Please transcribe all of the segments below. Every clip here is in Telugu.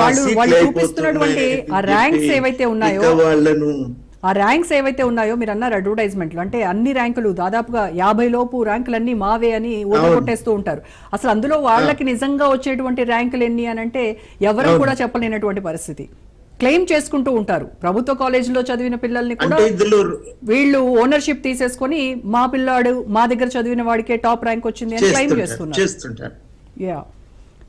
వాళ్ళు వాళ్ళు చూపిస్తున్నటువంటి ఆ ర్యాంక్స్ ఏవైతే ఉన్నాయో వాళ్ళను ఆ ర్యాంక్స్ ఏవైతే ఉన్నాయో మీరు అన్నారు అడ్వర్టైజ్మెంట్లు అంటే అన్ని ర్యాంకులు దాదాపుగా యాభై లోపు ర్యాంకులన్నీ మావే అని కొట్టేస్తూ ఉంటారు. అసలు అందులో వాళ్ళకి నిజంగా వచ్చేటువంటి ర్యాంకులు ఎన్ని అని అంటే ఎవరు కూడా చెప్పలేనటువంటి పరిస్థితి. క్లెయిమ్ చేసుకుంటూ ఉంటారు. ప్రభుత్వ కాలేజీలో చదివిన పిల్లల్ని కూడా వీళ్ళు ఓనర్షిప్ తీసేసుకొని మా పిల్లాడు మా దగ్గర చదివిన వాడికే టాప్ ర్యాంక్ వచ్చింది అని క్లెయిమ్ చేస్తున్నారు. యా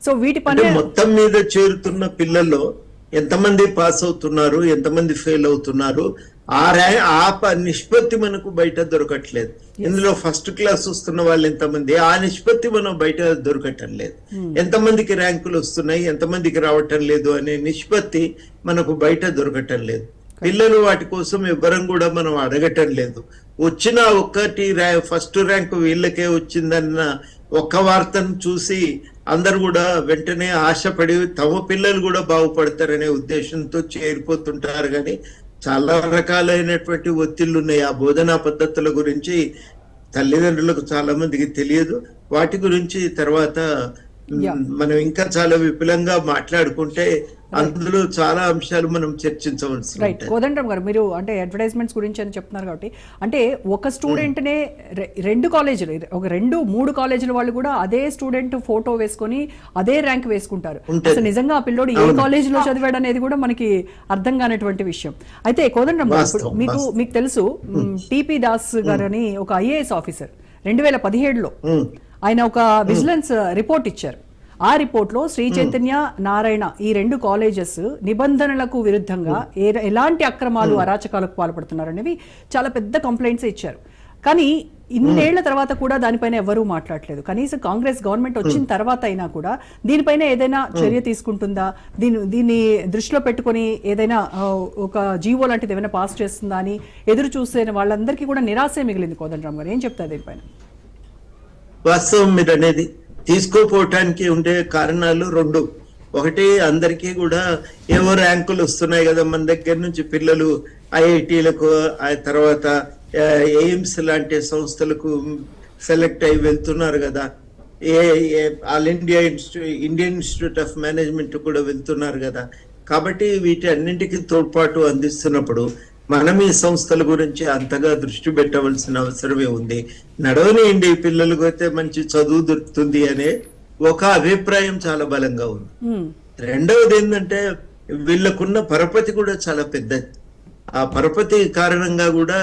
సో వీటి పని మొత్తం మీద చేరుతున్న పిల్లల్లో ఎంతమంది పాస్ అవుతున్నారు ఎంతమంది ఫెయిల్ అవుతున్నారు ఆ ఆ నిష్పత్తి మనకు బయట దొరకట్లేదు. ఇందులో ఫస్ట్ క్లాస్ వస్తున్న వాళ్ళు ఎంతమంది? ఆ నిష్పత్తి మనం బయట దొరకటం లేదు. ఎంతమందికి ర్యాంకులు వస్తున్నాయి ఎంతమందికి రావటం లేదు అనే నిష్పత్తి మనకు బయట దొరకటం లేదు. పిల్లలు వాటి కోసం ఎవ్వరం కూడా మనం అడగటం లేదు. వచ్చిన ఒక్కటి ర్యా- ఫస్ట్ ర్యాంక్ వీళ్ళకే వచ్చిందన్న ఒక్క వార్తను చూసి అందరు కూడా వెంటనే ఆశపడి తమ పిల్లలు కూడా బాగుపడతారనే ఉద్దేశంతో చేరిపోతుంటారు. కానీ చాలా రకాలైనటువంటి ఒత్తిళ్ళు ఉన్నాయి. ఆ బోధనా పద్ధతుల గురించి తల్లిదండ్రులకు చాలా మందికి తెలియదు. వాటి గురించి తర్వాత మనం ఇంకా చాలా విపులంగా మాట్లాడుకుంటే అందులో చాలా అంశాలు మనం చర్చించవలసి రైట్ కోదండం గారు మీరు అంటే అడ్వర్టైజ్మెంట్స్ గురించి అని చెప్తున్నారు కాబట్టి అంటే ఒక స్టూడెంట్నే రెండు కాలేజీలు ఒక రెండు మూడు కాలేజీల వాళ్ళు కూడా అదే స్టూడెంట్ ఫోటో వేసుకొని అదే ర్యాంక్ వేసుకుంటారు. అసలు నిజంగా ఆ పిల్లోడు ఏ కాలేజీలో చదివాడు అనేది కూడా మనకి అర్థం కానటువంటి విషయం. అయితే కోదండం గారు మీకు. మీకు తెలుసు టిపి దాస్ గారు అని ఒక ఐఏఎస్ ఆఫీసర్ రెండు వేల పదిహేడులో. ఆయన ఒక విజిలెన్స్ రిపోర్ట్ ఇచ్చారు. ఆ రిపోర్ట్లో శ్రీ చైతన్య నారాయణ ఈ రెండు కాలేజెస్ నిబంధనలకు విరుద్ధంగా ఎలాంటి అక్రమాలు అరాచకాలకు పాల్పడుతున్నారు అనేవి చాలా పెద్ద కంప్లైంట్స్ ఇచ్చారు. కానీ ఇన్నేళ్ళ తర్వాత కూడా దానిపైన ఎవరూ మాట్లాడలేదు. కనీసం కాంగ్రెస్ గవర్నమెంట్ వచ్చిన తర్వాత అయినా కూడా దీనిపైన ఏదైనా చర్య తీసుకుంటుందా? దీని దీన్ని దృష్టిలో పెట్టుకొని ఏదైనా ఒక జీవో లాంటిది ఏమైనా పాస్ చేస్తుందా అని ఎదురు చూసే వాళ్ళందరికీ కూడా నిరాశే మిగిలింది కోదండరామ్ గారు. ఏం చెప్తారు దీనిపైన? వాస్తవం మీరు అనేది తీసుకోపోవటానికి ఉండే కారణాలు రెండు. ఒకటి అందరికీ కూడా ఏవో ర్యాంకులు వస్తున్నాయి కదా మన దగ్గర నుంచి పిల్లలు ఐఐటీలకు ఆ తర్వాత ఎయిమ్స్ లాంటి సంస్థలకు సెలెక్ట్ అయి వెళ్తున్నారు కదా. ఏ all India institute Indian Institute of Management కూడా వెళ్తున్నారు కదా. కాబట్టి వీటి అన్నింటికి తోడ్పాటు అందిస్తున్నప్పుడు మనం ఈ సంస్థల గురించి అంతగా దృష్టి పెట్టవలసిన అవసరమే ఉంది. నడవనియండి పిల్లలకు అయితే మంచి చదువు దొరుకుతుంది అనే ఒక అభిప్రాయం చాలా బలంగా ఉంది. రెండవది ఏంటంటే వీళ్ళకున్న పరపతి కూడా చాలా పెద్దది ఆ పరపతి కారణంగా కూడా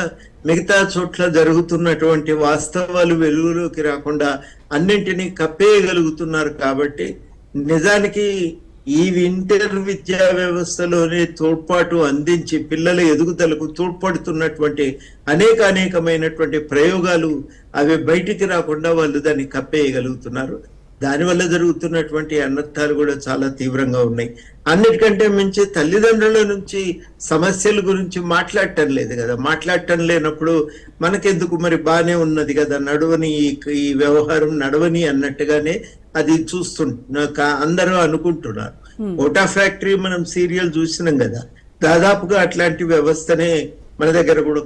మిగతా చోట్ల జరుగుతున్నటువంటి వాస్తవాలు వెలుగులోకి రాకుండా అన్నింటినీ కప్పేయగలుగుతున్నారు కాబట్టి నిజానికి ఈ ఇంటర్ విద్యా వ్యవస్థలోనే తోడ్పాటు అందించి పిల్లల ఎదుగుదలకు తోడ్పడుతున్నటువంటి అనేక అనేకమైనటువంటి ప్రయోగాలు అవి బయటికి రాకుండా వాళ్ళు దాన్ని కప్పేయగలుగుతున్నారు. దానివల్ల జరుగుతున్నటువంటి అనర్థాలు కూడా చాలా తీవ్రంగా ఉన్నాయి. అన్నిటికంటే మించి తల్లిదండ్రుల నుంచి సమస్యల గురించి మాట్లాడటం లేదు కదా. మాట్లాడటం లేనప్పుడు మనకెందుకు మరి బాగానే ఉన్నది కదా. నడవని ఈ వ్యవహారం నడవని అన్నట్టుగానే అది చూస్తుంట అందరూ అనుకుంటున్నారు ఓటా ఫ్యాక్టరీ మనం సీరియల్ చూసినాం కదా దాదాపుగా అట్లాంటి వ్యవస్థనే మన దగ్గర కూడా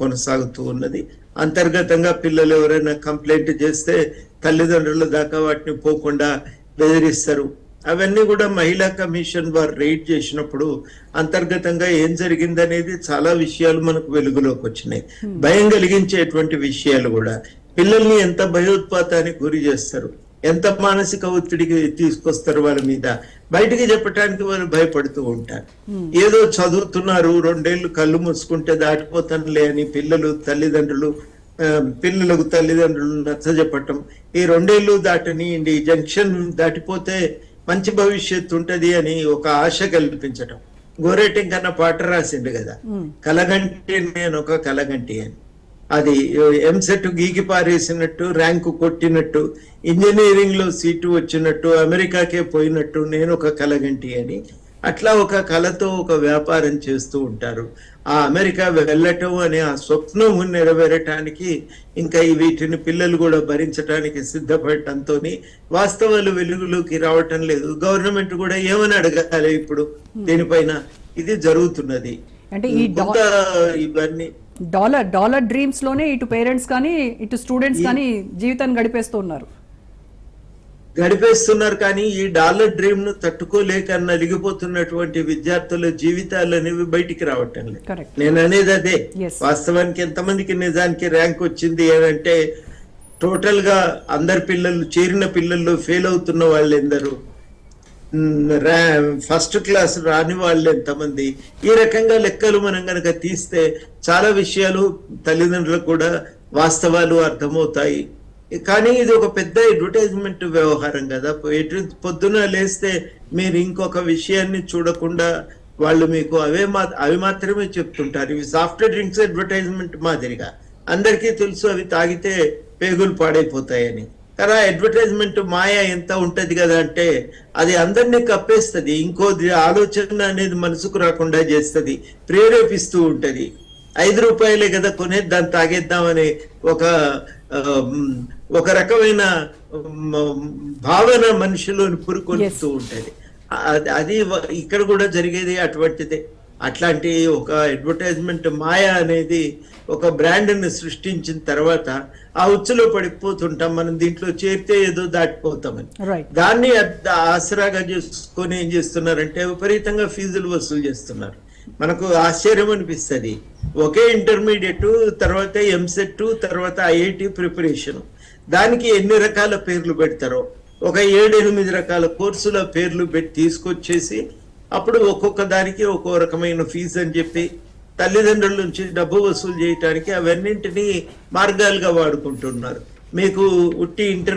కొనసాగుతూ ఉన్నది. అంతర్గతంగా పిల్లలు ఎవరైనా కంప్లైంట్ చేస్తే తల్లిదండ్రుల దాకా వాటిని పోకుండా బెదిరిస్తారు. అవన్నీ కూడా మహిళా కమిషన్ వారు రైడ్ చేసినప్పుడు అంతర్గతంగా ఏం జరిగిందనేది చాలా విషయాలు మనకు వెలుగులోకి వచ్చినాయి. భయం కలిగించేటువంటి విషయాలు కూడా. పిల్లల్ని ఎంత భయోత్పాతానికి గురి చేస్తారు? ఎంత మానసిక ఒత్తిడికి తీసుకొస్తారు వాళ్ళ మీద? బయటికి చెప్పడానికి వాళ్ళు భయపడుతూ ఉంటారు. ఏదో చదువుతున్నారు రెండేళ్ళు కళ్ళు మూసుకుంటే దాటిపోతానులే అని పిల్లలు తల్లిదండ్రులు పిల్లలకు తల్లిదండ్రులు నచ్చజెప్పటం ఈ రెండేళ్ళు దాటని ఈ జంక్షన్ దాటిపోతే మంచి భవిష్యత్తు ఉంటది అని ఒక ఆశ కల్పించటం. గోరేటింగ్ కన్నా పాట రాసిండు కదా? కలగంటి నేను ఒక కలగంటి అని. అది ఎంసెట్ గీకి పారేసినట్టు ర్యాంకు కొట్టినట్టు ఇంజనీరింగ్లో సీటు వచ్చినట్టు అమెరికాకే పోయినట్టు నేను ఒక కలగంటి అని అట్లా ఒక కళతో ఒక వ్యాపారం చేస్తూ ఉంటారు. ఆ అమెరికా వెళ్ళటం అనే ఆ స్వప్నం నెరవేరటానికి ఇంకా ఈ వీటిని పిల్లలు కూడా భరించడానికి సిద్ధపడటంతో వాస్తవాలు వెలుగులోకి రావటం లేదు. గవర్నమెంట్ కూడా ఏమని అడగాలి ఇప్పుడు? దీనిపైన ఇది జరుగుతున్నది. అంటే ఇవన్నీ డాలర్ డాలర్ డ్రీమ్స్లోనే ఇటు పేరెంట్స్ కానీ ఇటు స్టూడెంట్స్ కానీ జీవితాన్ని గడిపేస్తూ ఉన్నారు గడిపేస్తున్నారు కానీ ఈ డాలర్ డ్రీమ్ను తట్టుకోలేక నలిగిపోతున్నటువంటి విద్యార్థుల జీవితాలు అనేవి బయటికి రావటం లేదు. నేను అనేది అదే. వాస్తవానికి ఎంతమందికి నిజానికి ర్యాంక్ వచ్చింది అంటే టోటల్గా అందరి పిల్లలు చేరిన పిల్లల్లో ఫెయిల్ అవుతున్న వాళ్ళు ఎందరు ఫస్ట్ క్లాస్ రాని వాళ్ళు ఎంతమంది? ఈ రకంగా లెక్కలు మనం కనుక తీస్తే చాలా విషయాలు తల్లిదండ్రులకు కూడా వాస్తవాలు అర్థమవుతాయి. కానీ ఇది ఒక పెద్ద అడ్వర్టైజ్మెంట్ వ్యవహారం కదా. ఎటు పొద్దున లేస్తే మీరు ఇంకొక విషయాన్ని చూడకుండా వాళ్ళు మీకు అవే మా అవి మాత్రమే చెప్తుంటారు. ఇవి సాఫ్ట్వేర్ డ్రింక్స్ అడ్వర్టైజ్మెంట్ మాదిరిగా. అందరికీ తెలుసు అవి తాగితే పేగులు పాడైపోతాయని. కానీ అడ్వర్టైజ్మెంట్ మాయ ఎంత ఉంటది కదా అంటే అది అందరినీ కప్పేస్తది. ఇంకో ఆలోచన అనేది మనసుకు రాకుండా చేస్తది. ప్రేరేపిస్తూ ఉంటది. ఐదు రూపాయలే కదా కొనేది దాన్ని తాగేద్దామని ఒక ఆ, ఒక రకమైన భావన మనిషిలోని పురుకొలుస్తూ ఉంటది. అది- ఇక్కడ కూడా జరిగేది అటువంటిదే. అట్లాంటి ఒక అడ్వర్టైజ్మెంట్ మాయ అనేది ఒక బ్రాండ్ని సృష్టించిన తర్వాత ఆ ఉచ్చులో పడిపోతుంటాం. మనం దీంట్లో చేరితే ఏదో దాటిపోతామని. దాన్ని ఆసరాగా చేసుకొని ఏం చేస్తున్నారంటే విపరీతంగా ఫీజులు వసూలు చేస్తున్నారు. మనకు ఆశ్చర్యం అనిపిస్తుంది. ఒకే ఇంటర్మీడియట్ తర్వాత ఎంసెట్ తర్వాత ఐఐటి ప్రిపరేషన్. దానికి ఎన్ని రకాల పేర్లు పెడతారో ఒక ఏడు ఎనిమిది రకాల కోర్సుల పేర్లు పెట్టి తీసుకొచ్చేసి అప్పుడు ఒక్కొక్క దానికి ఒక్కో రకమైన ఫీజు అని చెప్పి తల్లిదండ్రుల నుంచి డబ్బు వసూలు చేయటానికి అవన్నింటినీ మార్గాలుగా వాడుకుంటున్నారు. మీకు ఉట్టి ఇంటర్